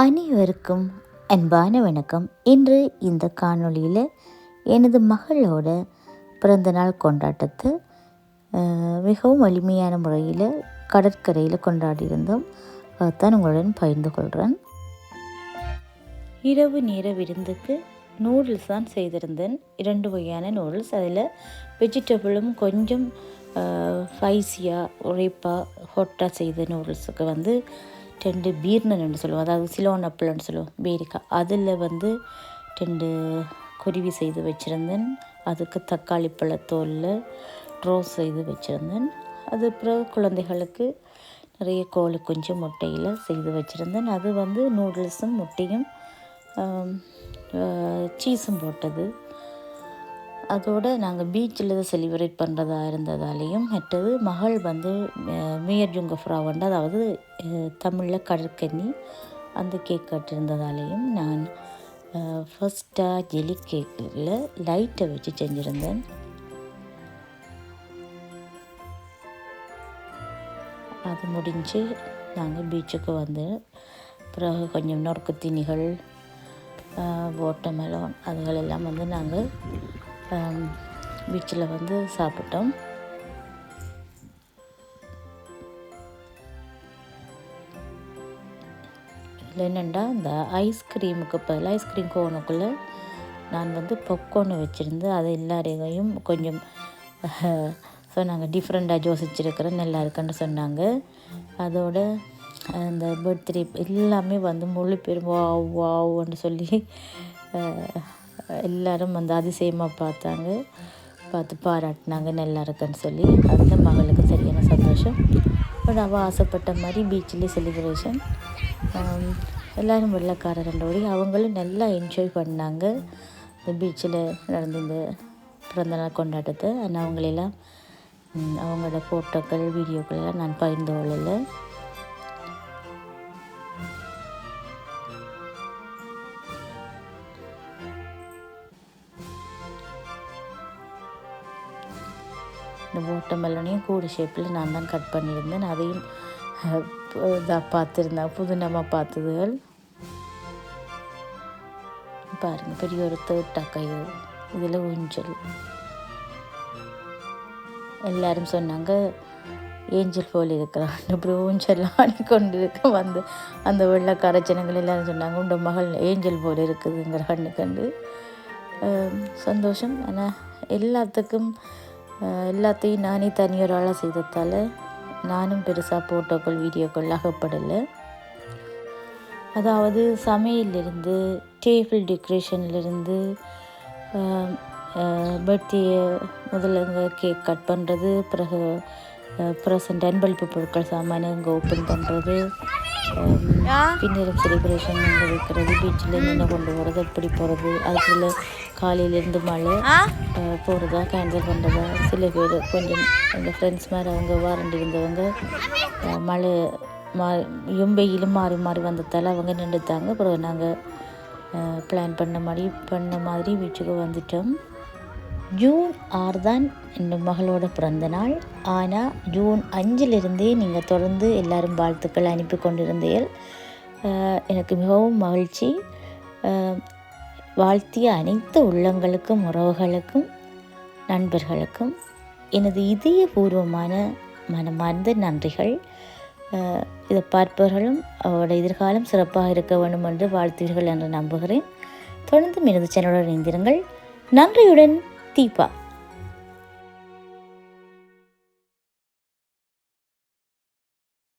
அனைவருக்கும் அன்பான வணக்கம். இன்று இந்த காணொளியில் எனது மகளோட பிறந்தநாள் கொண்டாட்டத்தை மிகவும் எளிமையான முறையில் கடற்கரையில் கொண்டாடியிருந்தோம். அதைத்தான் உங்களுடன் பகிர்ந்து கொள்கிறேன் இரவு நேர விருந்துக்கு நூடுல்ஸ் தான் செய்திருந்தேன். இரண்டு வகையான நூடுல்ஸ் அதில் வெஜிடபிளும் கொஞ்சம் ஸ்பைஸியாக உழைப்பாக ஹொட்டாக செய்த நூடுல்ஸுக்கு வந்து ரெண்டு பீர்னன்னு சொல்லுவோம். அதாவது சிலோன் அப்பிள்னு சொல்லுவோம். பேரிக்கா. அதில் வந்து ரெண்டு குருவி செய்து வச்சுருந்தேன். அதுக்கு தக்காளி பழத்தோலில் ரோஸ் செய்து வச்சுருந்தேன். அது அப்புறம் குழந்தைகளுக்கு நிறைய கோழி குஞ்சு முட்டையில் செய்து வச்சுருந்தேன். அது வந்து நூடுல்ஸும் முட்டையும் சீஸும் போட்டது. அதோட நாங்கள் பீச்சில் தான் செலிப்ரேட் பண்ணுறதா இருந்ததாலேயும் மற்றது மகள் வந்து மேயர் மேயர் ஜுங்கஃப்ராவண்டு அதாவது தமிழில் கடற்கன்னி அந்த கேக் கட்டிருந்ததாலேயும் நான் ஃபஸ்ட்டாக ஜெலி கேக்கில் லைட்டை வச்சு செஞ்சுருந்தேன். அது முடிஞ்சு நாங்கள் பீச்சுக்கு வந்து பிறகு கொஞ்சம் நொறுக்கு தீனிகள் வாட்டர்மெலன் அதுகளெல்லாம் வந்து நாங்கள் பீச்சில் வந்து சாப்பிட்டோம். இதில் என்னென்னா இந்த ஐஸ்கிரீமுக்கு பதில் ஐஸ்கிரீம் கோனுக்குள்ளே நான் வந்து பொப்கார்ன் வச்சுருந்து அதை எல்லாரையும் கொஞ்சம் சொன்னாங்க. டிஃப்ரெண்ட்டாக யோசிச்சிருக்கிறேன் நல்லா இருக்குன்னு சொன்னாங்க. அதோட அந்த பர்த்டே எல்லாமே வந்து முழு பேரும் வாவ் வாவ்னு சொல்லி எல்லாரும் வந்து அதிசயமாக பார்த்தாங்க. பார்த்து பாராட்டினாங்க நல்லா இருக்குன்னு சொல்லி அந்த மகளுக்கு சரியான சந்தோஷம். பட் அவள் ஆசைப்பட்ட மாதிரி பீச்சில் செலிப்ரேஷன் எல்லோரும் வெள்ளக்காரர்களோடி அவங்களும் நல்லா என்ஜாய் பண்ணாங்க. இந்த பீச்சில் நடந்த இந்த பிறந்தநாள் கொண்டாட்டத்தை. ஆனால் அவங்களெல்லாம் அவங்களோட ஃபோட்டோக்கள் வீடியோக்கள் எல்லாம் நான் பகிர்ந்து கொள்ளலை. இந்த வாட்டர்மெலனையும் கூடு ஷேப்பில் நான் தான் கட் பண்ணியிருந்தேன். அதையும் இதாக பார்த்துருந்தேன். புதுனமாக பார்த்ததுகள் பாருங்க பெரிய ஒரு தேர்ட் இதில் ஊஞ்சல். எல்லாரும் சொன்னாங்க ஏஞ்சல் போல் இருக்கிறான் இப்படி ஊஞ்சல் ஆடிக்கொண்டு இருக்க வந்து அந்த வெள்ளக்கார ஜனங்கள் எல்லாரும் சொன்னாங்க உண்ட மகள் ஏஞ்சல் போல் இருக்குதுங்கிற கண்ணு கண்டு சந்தோஷம். ஆனால் எல்லாத்துக்கும் எல்லாத்தையும் நானே தனியொரு ஆளாக செய்ததால் நானும் பெருசாக ஃபோட்டோக்கள் வீடியோக்கள் அகப்படலை. அதாவது சமையலிருந்து டேபிள் டெக்கரேஷன்லேருந்து பர்த்டே முதல்ல கேக் கட் பண்ணுறது பிறகு ப்ரெசன்ட் அன்பளிப்பு பொருட்கள் சாமான இங்கே ஓப்பன் பண்ணுறது பின்னரும் செலிப்ரேஷன் இங்கே வைக்கிறது பீச்சில் என்ன கொண்டு போகிறது எப்படி போகிறது அதுக்குள்ள காலையிலேருந்து மழை போகிறதா கேன்சல் பண்ணுறதா சில பேர் கொஞ்சம் எங்கள் ஃப்ரெண்ட்ஸ் மாதிரி அவங்க வாரண்டி இருந்தவங்க மழை மா வெயிலும் மாறி மாறி வந்ததால் அவங்க நின்றுத்தாங்க அப்புறம் நாங்கள் பிளான் பண்ண மாதிரி பண்ண மாதிரி வீட்டுக்கு வந்துட்டோம். ஜூன் ஆறு தான் என் மகளோட பிறந்த நாள். ஆனால் ஜூன் அஞ்சிலிருந்தே நீங்கள் தொடர்ந்து எல்லாரும் வாழ்த்துக்கள் அனுப்பி கொண்டிருந்தீர்கள். எனக்கு மிகவும் மகிழ்ச்சி. வாழ்த்திய அனைத்து உள்ளங்களுக்கும் உறவுகளுக்கும் நண்பர்களுக்கும் எனது இதயபூர்வமான மனமார்ந்த நன்றிகள். இதை பார்ப்பவர்களும் அவரோட எதிர்காலம் சிறப்பாக இருக்க வேண்டும் என்று வாழ்த்துவீர்கள் என்று நம்புகிறேன். தொடர்ந்து எனது சேனலுடன் இணைந்திருங்கள். நன்றியுடன் தீபா.